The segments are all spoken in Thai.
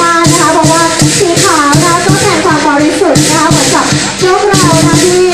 มานะคะเพราะว่าสีขาวนะก็แทนความบริสุทธิ์นะคะเหมือนกับพกเราที่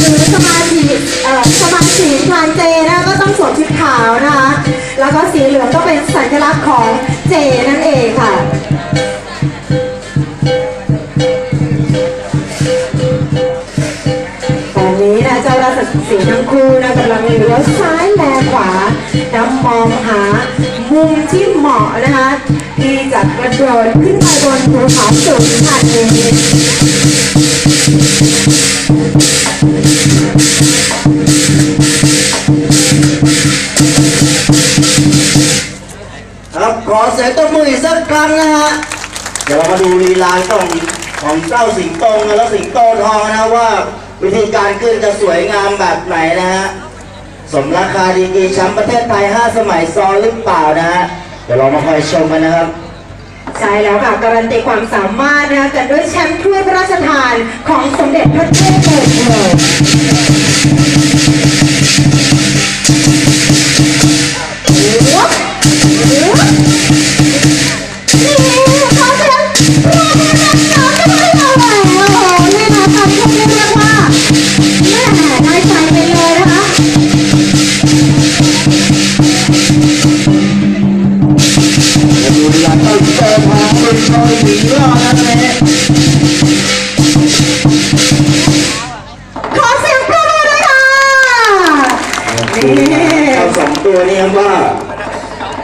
อยู่สมาธิเสมาธิทานเจนะก็ต้องสวมชุดขาวนะคะแล้วก็สีเหลืองก็เป็นสัญลักษณ์ของเจนั่นเองค่ะสีทั้งคู่นะกำลังเลี้ยวซ้ายแลขวาน้ำมองหา มุมที่เหมาะนะคะที่จะกระโดดขึ้นไปบนภูเขาสูงขนาดนี้ครับขอเสียงตบมืออีกสักครั้งนะฮะเดี๋ยวเรามาดูลีลาต้องของเจ้าสิงโตนะแล้วสิงโตทองนะว่า วิธีการขึ้นจะสวยงามแบบไหนนะฮะ สมราคาดีกีแชมป์ประเทศไทย 5 สมัยซ้อนหรือเปล่านะฮะเดี๋ยวเรามาคอยชมกันนะครับ ใช่แล้วค่ะการันตีความสามารถนะคะกันด้วยแชมป์ถ้วยพระราชทานของสมเด็จพระเจ้าอยู่หัว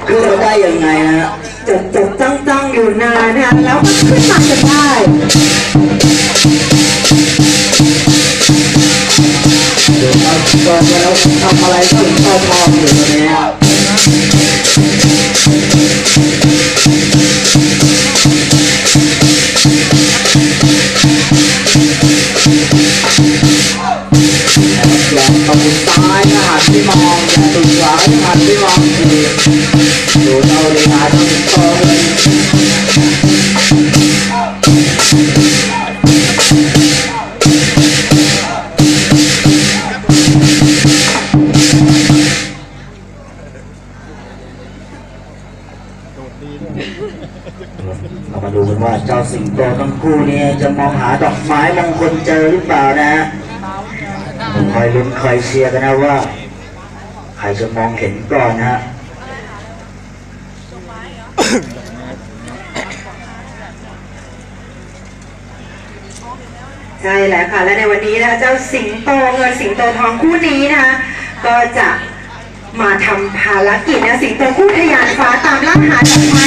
ขึ้นมาได้ยังไงนะฮะจดจดจ้องจ้งอยู่นานนะแล้วก็ขึ้นมาจนได้เดี๋ยวเอาสิงโตมาแล้วทำอะไรเจ้าสิงโตทองอยู่ตรงนี้ครับลองเอาซ้ายนะหันที่มองอย่าตุดขวาหันที่มอง เจ้าสิงโตทั้งคู่นี้จะมองหาดอกไม้มงคลเจอหรือเปล่านะฮะคอยลุ้นคอยเชียร์กันนะว่า ใครจะมองเห็นก่อนนะฮะใช่แล้วค่ะ และในวันนี้นะคะเจ้าสิงโตเงินสิงโตทองคู่นี้นะคะก็จะมาทำภารกิจนะสิงโตคู่ทะยานฟ้าตามล่าหาดอกไม้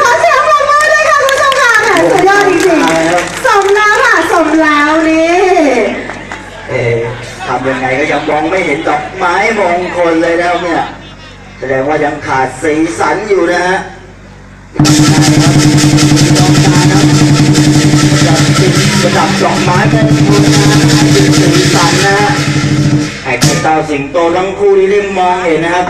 ขอเสียงปรบมือด้วยค่ะคุณผู้ชมค่ะแหมสุดยอดจริงๆสมแล้วค่ะสมแล้วนี่เอ๊ะทำยังไงก็ยังมองไม่เห็นดอกไม้มงคลเลยแล้วเนี่ย แสดงว่ายังขาดสีสันอยู่นะฮะ รครับจะติดประดับดอกไม้มงคนะให้เป็นสีสันนะฮะให้เจ้าสิงโตทั้งคู่ที่เริ่มมองเห็นนะครับ